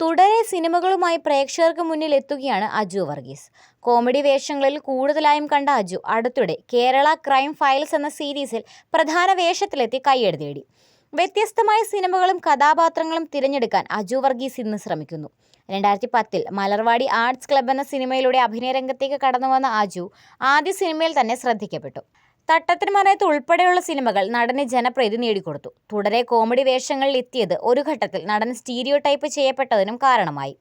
തുടരെ സിനിമകളുമായി പ്രേക്ഷകർക്ക് മുന്നിൽ എത്തുകയാണ് അജു വർഗീസ്. കോമഡി വേഷങ്ങളിൽ കൂടുതലായും കണ്ട അജു അടുത്തിടെ കേരള ക്രൈം ഫയൽസ് എന്ന സീരീസിൽ പ്രധാന വേഷത്തിലെത്തി കയ്യടി തേടി വ്യത്യസ്തമായ സിനിമകളും കഥാപാത്രങ്ങളും തിരഞ്ഞെടുക്കാൻ അജു വർഗീസ് ഇന്ന് ശ്രമിക്കുന്നു. രണ്ടായിരത്തി പത്തിൽ മലർവാടി ആർട്സ് ക്ലബ് എന്ന സിനിമയിലൂടെ അഭിനയ രംഗത്തേക്ക് കടന്നു വന്ന അജു ആദ്യ സിനിമയിൽ തന്നെ ശ്രദ്ധിക്കപ്പെട്ടു. തട്ടത്തിന് മറയത്ത് ഉൾപ്പെടെയുള്ള സിനിമകൾ നടന് ജനപ്രീതി നേടിക്കൊടുത്തു. തുടരെ കോമഡി വേഷങ്ങളിൽ എത്തിയത് ഒരു ഘട്ടത്തിൽ നടൻ സ്റ്റീരിയോ ടൈപ്പ് ചെയ്യപ്പെട്ടതിനും കാരണമായി.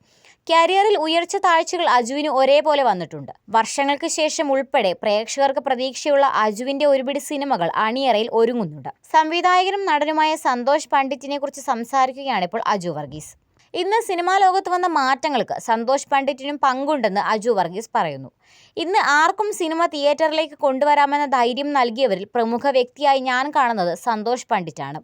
കരിയറിൽ ഉയർച്ച താഴ്ചകൾ അജുവിന് ഒരേപോലെ വന്നിട്ടുണ്ട്. വർഷങ്ങൾക്ക് ശേഷം ഉൾപ്പെടെ പ്രേക്ഷകർക്ക് പ്രതീക്ഷയുള്ള അജുവിന്റെ ഒരുപിടി സിനിമകൾ അണിയറയിൽ ഒരുങ്ങുന്നുണ്ട്. സംവിധായകനും നടനുമായ സന്തോഷ് പണ്ഡിറ്റിനെ കുറിച്ച് സംസാരിക്കുകയാണ് ഇപ്പോൾ അജു വർഗീസ്. ഇന്ന് സിനിമാ ലോകത്ത് വന്ന മാറ്റങ്ങൾക്ക് സന്തോഷ് പണ്ഡിറ്റിനും പങ്കുണ്ടെന്ന് അജു വർഗീസ് പറയുന്നു. ഇന്ന് ആർക്കും സിനിമ തിയേറ്ററിലേക്ക് കൊണ്ടുവരാമെന്ന ധൈര്യം നൽകിയവരിൽ പ്രമുഖ വ്യക്തിയായി ഞാൻ കാണുന്നത് സന്തോഷ് പണ്ഡിറ്റാണ്.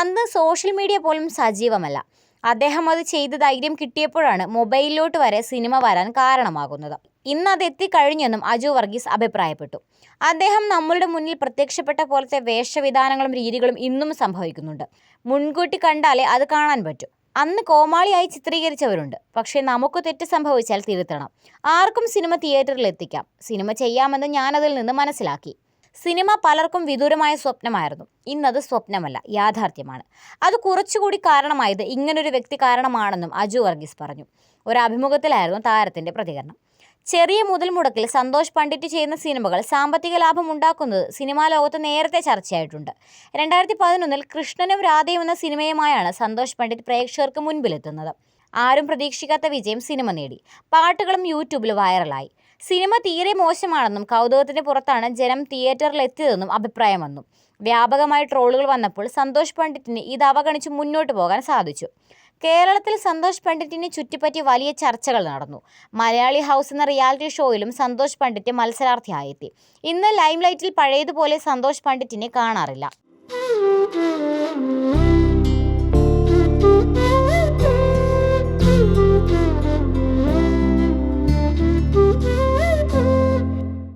അന്ന് സോഷ്യൽ മീഡിയ പോലും സജീവമല്ല. അദ്ദേഹം അത് ചെയ്ത് ധൈര്യം കിട്ടിയപ്പോഴാണ് മൊബൈലിലോട്ട് വരെ സിനിമ വരാൻ കാരണമാകുന്നത്. ഇന്ന് അത് എത്തിക്കഴിഞ്ഞെന്നും അജു വർഗീസ് അഭിപ്രായപ്പെട്ടു. അദ്ദേഹം നമ്മളുടെ മുന്നിൽ പ്രത്യക്ഷപ്പെട്ട പോലത്തെ വേഷവിധാനങ്ങളും രീതികളും ഇന്നും സംഭവിക്കുന്നുണ്ട്. മുൻകൂട്ടി കണ്ടാലേ അത് കാണാൻ പറ്റൂ. അന്ന് കോമാളിയായി ചിത്രീകരിച്ചവരുണ്ട്. പക്ഷേ നമുക്ക് തെറ്റ് സംഭവിച്ചാൽ തിരുത്തണം. ആർക്കും സിനിമ തിയേറ്ററിൽ എത്തിക്കാം. സിനിമ ചെയ്യാമെന്ന് ഞാനതിൽ നിന്ന് മനസ്സിലാക്കി. സിനിമ പലർക്കും വിദൂരമായ സ്വപ്നമായിരുന്നു. ഇന്നത് സ്വപ്നമല്ല യാഥാർത്ഥ്യമാണ്. അത് കുറച്ചുകൂടി കാരണമായത് ഇങ്ങനൊരു വ്യക്തി കാരണമാണെന്നും അജു വർഗീസ് പറഞ്ഞു. ഒരു അഭിമുഖത്തിലായിരുന്നു താരത്തിന്റെ പ്രതികരണം. ചെറിയ മുതൽ മുടക്കിൽ സന്തോഷ് പണ്ഡിറ്റ് ചെയ്യുന്ന സിനിമകൾ സാമ്പത്തിക ലാഭം ഉണ്ടാക്കുന്നത് സിനിമാ ലോകത്ത് നേരത്തെ ചർച്ചയായിട്ടുണ്ട്. രണ്ടായിരത്തി പതിനൊന്നിൽ കൃഷ്ണനും രാധയും എന്ന സിനിമയുമായാണ് സന്തോഷ് പണ്ഡിറ്റ് പ്രേക്ഷകർക്ക് മുൻപിലെത്തുന്നത്. ആരും പ്രതീക്ഷിക്കാത്ത വിജയം സിനിമ നേടി. പാട്ടുകളും യൂട്യൂബിൽ വൈറലായി. സിനിമ തീരെ മോശമാണെന്നും കൗതുകത്തിന് പുറത്താണ് ജനം തിയേറ്ററിൽ എത്തിയതെന്നും അഭിപ്രായം വന്നു വ്യാപകമായ ട്രോളുകൾ വന്നപ്പോൾ സന്തോഷ് പണ്ഡിറ്റിന് ഇത് അവഗണിച്ച് മുന്നോട്ട് പോകാൻ സാധിച്ചു. കേരളത്തിൽ സന്തോഷ് പണ്ഡിറ്റിനെ ചുറ്റിപ്പറ്റി വലിയ ചർച്ചകൾ നടന്നു. മലയാളി ഹൗസ് എന്ന റിയാലിറ്റി ഷോയിലും സന്തോഷ് പണ്ഡിറ്റ് മത്സരാർത്ഥിയായെത്തി. ഇന്ന് ലൈംലൈറ്റിൽ പഴയതുപോലെ സന്തോഷ് പണ്ഡിറ്റിനെ കാണാറില്ല.